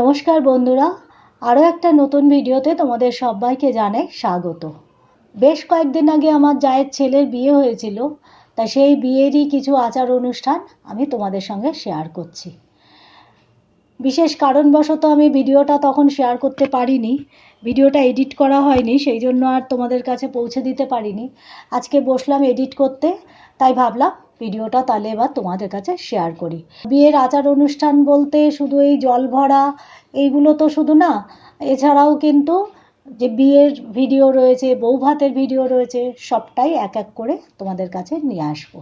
নমস্কার বন্ধুরা আরও একটা নতুন ভিডিওতে তোমাদের সবাইকে জানাই স্বাগত। বেশ কয়েকদিন আগে আমার জায়ের ছেলের বিয়ে হয়েছিল, তা সেই বিয়েরই কিছু আচার অনুষ্ঠান আমি তোমাদের সঙ্গে শেয়ার করছি। বিশেষ কারণবশত আমি ভিডিওটা তখন শেয়ার করতে পারিনি, ভিডিওটা এডিট করা হয়নি, সেই জন্য আর তোমাদের কাছে পৌঁছে দিতে পারিনি। আজকে বসলাম এডিট করতে, তাই ভাবলাম ভিডিওটা তাহলে এবার তোমাদের কাছে শেয়ার করি। বিয়ের আচার অনুষ্ঠান বলতে শুধু এই জল ভরা, এইগুলো তো শুধু না, এছাড়াও কিন্তু যে বিয়ের ভিডিও রয়েছে, বউ ভাতের ভিডিও রয়েছে, সবটাই এক এক করে তোমাদের কাছে নিয়ে আসব।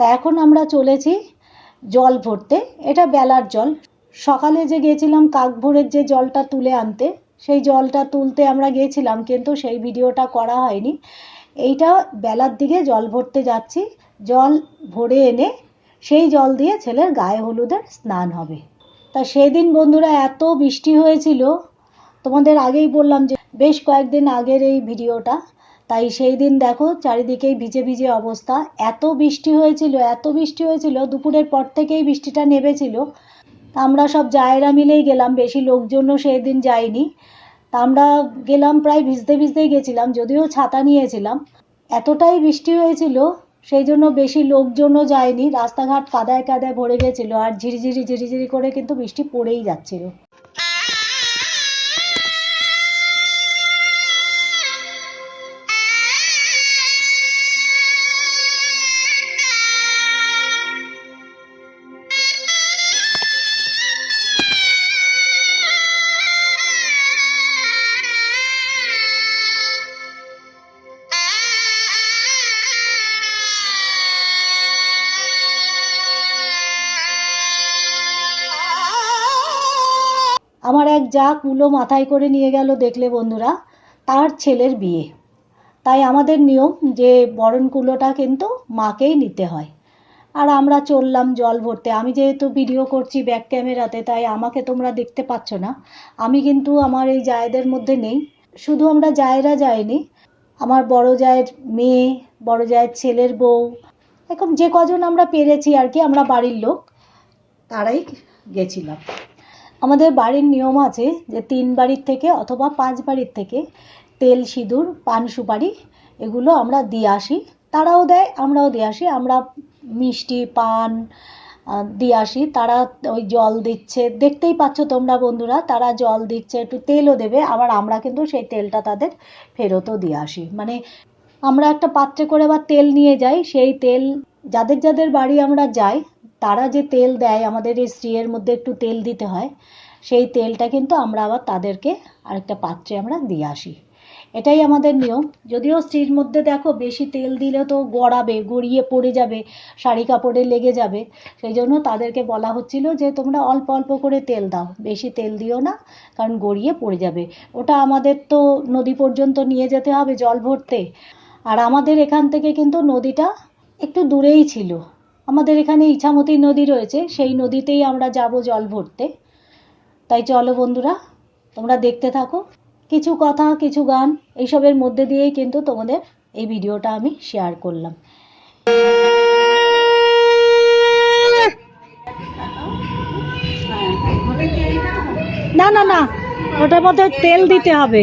তা এখন আমরা চলেছি জল ভরতে, এটা বেলার জল। সকালে যে গেছিলাম কাকভোরের যে জলটা তুলে আনতে, সেই জলটা তুলতে আমরা গিয়েছিলাম কিন্তু সেই ভিডিওটা করা হয়নি। এইটা বেলার দিকে জল ভরতে যাচ্ছি। জল ভরে এনে সেই জল দিয়ে ছেলের গায়ে হলুদের স্নান হবে। তা সেদিন বন্ধুরা এত বৃষ্টি হয়েছিল, তোমাদের আগেই বললাম যে বেশ কয়েকদিন আগের এই ভিডিওটা, তাই সেই দিন দেখো চারিদিকেই ভিজে ভিজে অবস্থা। এত বৃষ্টি হয়েছিল, এত বৃষ্টি হয়েছিল, দুপুরের পর থেকেই বৃষ্টিটা নেমেছিল। তা আমরা সব জায়েরা মিলেই গেলাম, বেশি লোকজনও সেই দিন যায়নি। তা আমরা গেলাম প্রায় ভিজতে ভিজতেই গেছিলাম, যদিও ছাতা নিয়েছিলাম। এতটাই বৃষ্টি হয়েছিল সেই জন্য বেশি লোকজনও যায়নি। রাস্তাঘাট কাদায় কাদায় ভরে গেছিল আর ঝিরিঝিরি ঝিরিঝিরি করে কিন্তু বৃষ্টি পড়েই যাচ্ছিল। আমার এক যা কুলো মাথায় করে নিয়ে গেল দেখলে বন্ধুরা, তার ছেলের বিয়ে। তাই আমাদের নিয়ম যে বরণ কুলোটা কিন্তু মাকেই নিতে হয়। আর আমরা চললাম জল ভরতে। আমি যেহেতু ভিডিও করছি ব্যাক ক্যামেরাতে তাই আমাকে তোমরা দেখতে পাচ্ছ না। আমি কিন্তু আমার এই জায়েদের মধ্যে নেই। শুধু আমরা জায়েরা যাইনি। আমার বড় জায়ের মেয়ে, বড় জায়ের ছেলের বউ এরকম যে কজন আমরা পেরেছি আর কি, আমরা বাড়ির লোক, তারাই গেছিলাম। আমাদের বাড়ির নিয়ম আছে যে তিন বাড়ির থেকে অথবা পাঁচ বাড়ির থেকে তেল, সিঁদুর, পান, সুপারি এগুলো আমরা দিয়ে আসি। তারাও দেয়, আমরাও দিয়ে আসি। আমরা মিষ্টি, পান দিয়ে আসি। তারা ওই জল দিচ্ছে। দেখতেই পাচ্ছ তোমরা বন্ধুরা, তারা জল দিচ্ছে, একটু তেলও দেবে। আবার আমরা কিন্তু সেই তেলটা তাদের ফেরতও দিয়ে আসি। মানে আমরা একটা পাত্রে করে আবার তেল নিয়ে যাই। সেই তেল, যাদের যাদের বাড়ি আমরা যাই তারা যে তেল দেয়, আমাদের এই স্ত্রীর মধ্যে একটু তেল দিতে হয়, সেই তেলটা কিন্তু আমরা আবার তাদেরকে আরেকটা পাত্রে আমরা দিয়ে আসি। এটাই আমাদের নিয়ম। যদিও স্ত্রীর মধ্যে দেখো বেশি তেল দিলে তো গড়াবে, গড়িয়ে পড়ে যাবে, শাড়ি কাপড়ে লেগে যাবে। সেই জন্য তাদেরকে বলা হচ্ছিল যে তোমরা অল্প অল্প করে তেল দাও, বেশি তেল দিও না, কারণ গড়িয়ে পড়ে যাবে। ওটা আমাদের তো নদী পর্যন্ত নিয়ে যেতে হবে জল ভরতে। আর আমাদের এখান থেকে কিন্তু নদীটা একটু দূরেই ছিল। আমাদের এখানে ইছামতি নদী রয়েছে সেই নদীতেই আমরা যাব জল ভরতে। তাই চলো বন্ধুরা তোমরা দেখতে থাকো। কিছু কথা কিছু গান এইসবের মধ্যে দিয়েই কিন্তু তোমাদের এই ভিডিওটা আমি শেয়ার করলাম। না না না ওটার মধ্যে তেল দিতে হবে।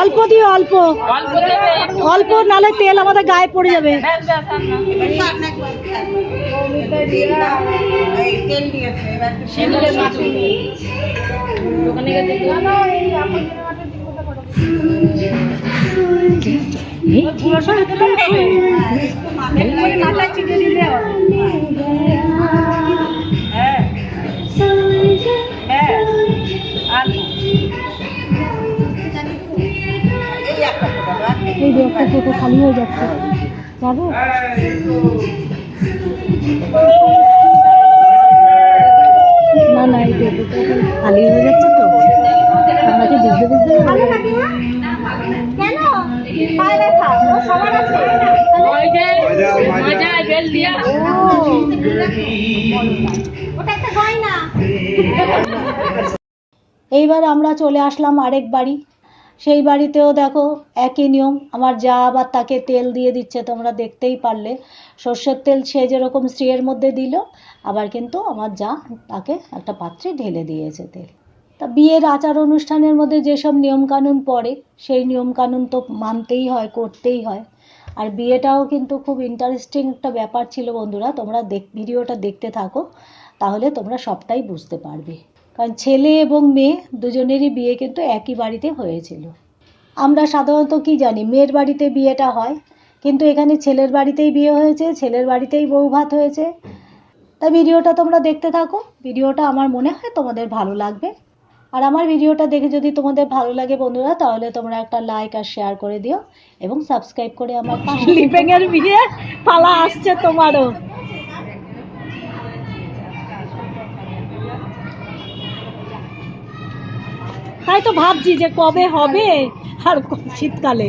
অল্প দিও অল্প। অল্প নালে তেল আমাদের গায়ে পড়ে যাবে। এই যে একটা টোটো খালি হয়ে যাচ্ছে। যাব? না না এই খালি হয়ে যাচ্ছে তো। আমাকে বুঝতে বুঝতে এইবার আমরা চলে আসলাম আরেক বাড়ি। সেই বাড়িতেও দেখো একই নিয়ম, আমার যা আবার তাকে তেল দিয়ে দিচ্ছে, তোমরা দেখতেই পারলে। সর্ষের তেল সে যেরকম স্ত্রীর মধ্যে দিল, আবার কিন্তু আমার যা তাকে একটা পাত্রে ঢেলে দিয়েছে তেল। তা বিয়ের আচার অনুষ্ঠানের মধ্যে যেসব নিয়মকানুন পড়ে, সেই নিয়মকানুন তো মানতেই হয়, করতেই হয়। আর বিয়েটাও কিন্তু খুব ইন্টারেস্টিং একটা ব্যাপার ছিল বন্ধুরা, তোমরা দেখ, ভিডিওটা দেখতে থাকো, তাহলে তোমরা সবটাই বুঝতে পারবে। কারণ ছেলে এবং মেয়ে দুজনেরই বিয়ে কিন্তু একই বাড়িতে হয়েছিল। আমরা সাধারণত কি জানি, মেয়ের বাড়িতে বিয়েটা হয়, কিন্তু এখানে ছেলের বাড়িতেই বিয়ে হয়েছে, ছেলের বাড়িতেই বউ ভাত হয়েছে। তা ভিডিওটা তোমরা দেখতে থাকো। ভিডিওটা আমার মনে হয় তোমাদের ভালো লাগবে। আর আমার ভিডিওটা দেখে যদি তোমাদের ভালো লাগে বন্ধুরা, তাহলে তোমরা একটা লাইক আর শেয়ার করে দিও এবং সাবস্ক্রাইব করে আমার পাশে লিপেং বিয়ে? পালা আসছে তোমারও। তাই তো ভাবছি যে কবে হবে আর শীতকালে।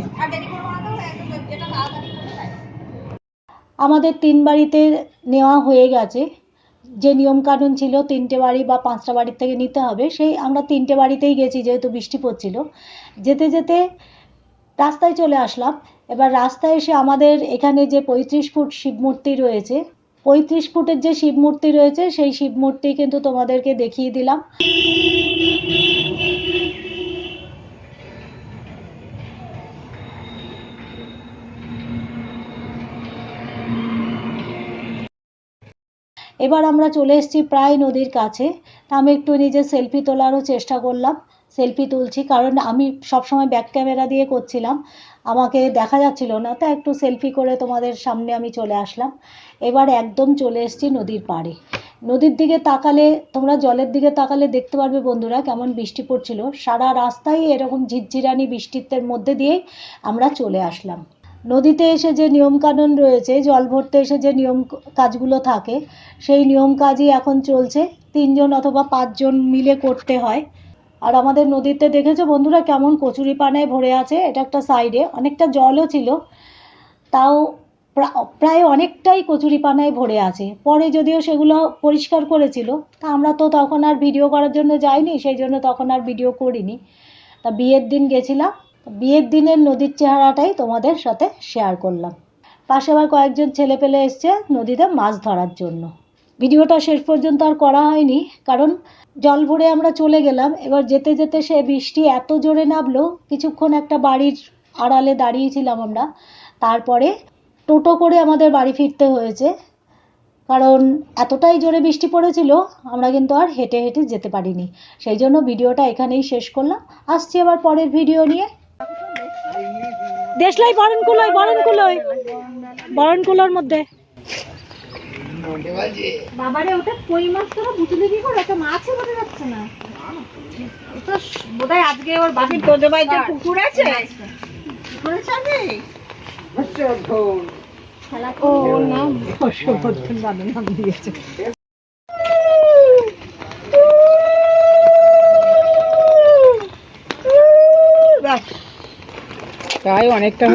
আমাদের তিন বাড়িতে নেওয়া হয়ে গেছে। যে নিয়মকানুন ছিল, তিনটে বাড়ি বা পাঁচটা বাড়ির থেকে নিতে হবে। সেই আমরা তিনটে বাড়িতেই গেছি, যেহেতু বৃষ্টি পড়ছিল। যেতে যেতে রাস্তায় চলে আসলাম। এবার রাস্তায় এসে আমাদের এখানে যে পঁয়ত্রিশ ফুট শিব মূর্তি রয়েছে, পঁয়ত্রিশ ফুটের যে শিব মূর্তি রয়েছে, সেই শিব মূর্তি কিন্তু তোমাদেরকে দেখিয়ে দিলাম। এবার আমরা চলে এসেছি প্রায় নদীর কাছে। তা আমি একটু নিজের সেলফি তোলারও চেষ্টা করলাম। সেলফি তুলছি, কারণ আমি সবসময় ব্যাক ক্যামেরা দিয়ে করছিলাম। আমাকে দেখা যাচ্ছিল না, তা একটু সেলফি করে তোমাদের সামনে আমি চলে আসলাম। এবার একদম চলে এসেছি নদীর পাড়ে। নদীর দিকে তাকালে, তোমরা জলের দিকে তাকালে দেখতে পারবে বন্ধুরা কেমন বৃষ্টি পড়ছিল। সারা রাস্তায় এরকম ঝিরঝিরানি বৃষ্টির মধ্যে দিয়েই আমরা চলে আসলাম। নদীতে এসে যে নিয়মকানুন রয়েছে, জল ভরতে এসে যে নিয়ম কাজগুলো থাকে, সেই নিয়ম কাজই এখন চলছে। তিনজন অথবা পাঁচজন মিলে করতে হয়। আর আমাদের নদীতে দেখেছ বন্ধুরা কেমন কচুরি পানায় ভরে আছে? এটা একটা সাইডে অনেকটা জলও ছিল। তাও প্রায় অনেকটাই কচুরি পানায় ভরে আছে। পরে যদিও সেগুলো পরিষ্কার করেছিল, তা আমরা তো তখন আর ভিডিও করার জন্য যাইনি, সেই জন্য তখন আর ভিডিও করিনি। তা বিয়ের দিন গেছিলাম। বিয়ের দিনের নদীর চেহারাটাই তোমাদের সাথে শেয়ার করলাম। পাশে আবার কয়েকজন ছেলে পেলে এসছে নদীতে মাছ ধরার জন্য। ভিডিওটা শেষ পর্যন্ত আর করা হয়নি, কারণ জল ভরে আমরা চলে গেলাম। এবার যেতে যেতে সে বৃষ্টি এত জোরে নামলো, কিছুক্ষণ একটা বাড়ির আড়ালে দাঁড়িয়েছিলাম আমরা। তারপরে টোটো করে আমাদের বাড়ি ফিরতে হয়েছে। কারণ এতটাই জোরে বৃষ্টি পড়েছিল, আমরা কিন্তু আর হেঁটে হেঁটে যেতে পারিনি। সেই জন্য ভিডিওটা এখানেই শেষ করলাম। আসছি আবার পরের ভিডিও নিয়ে। দেশলাই বরণ কুলোয় বরণ কুলোয় বরণ কুলোর মধ্যে। বাবারে ওটা কই মাছ তোরা? বুঝলি কি করে? ওটা মাছই বোঝা যাচ্ছে না। ওটা বোধহয় আজকে ওর বাড়ির তোদের বাড়িতে পুকুর আছে? পুকুর আছে? ও ওর নাম হর্ষবর্ধন দাদা নাম দিয়েছে। প্রায় অনেকটা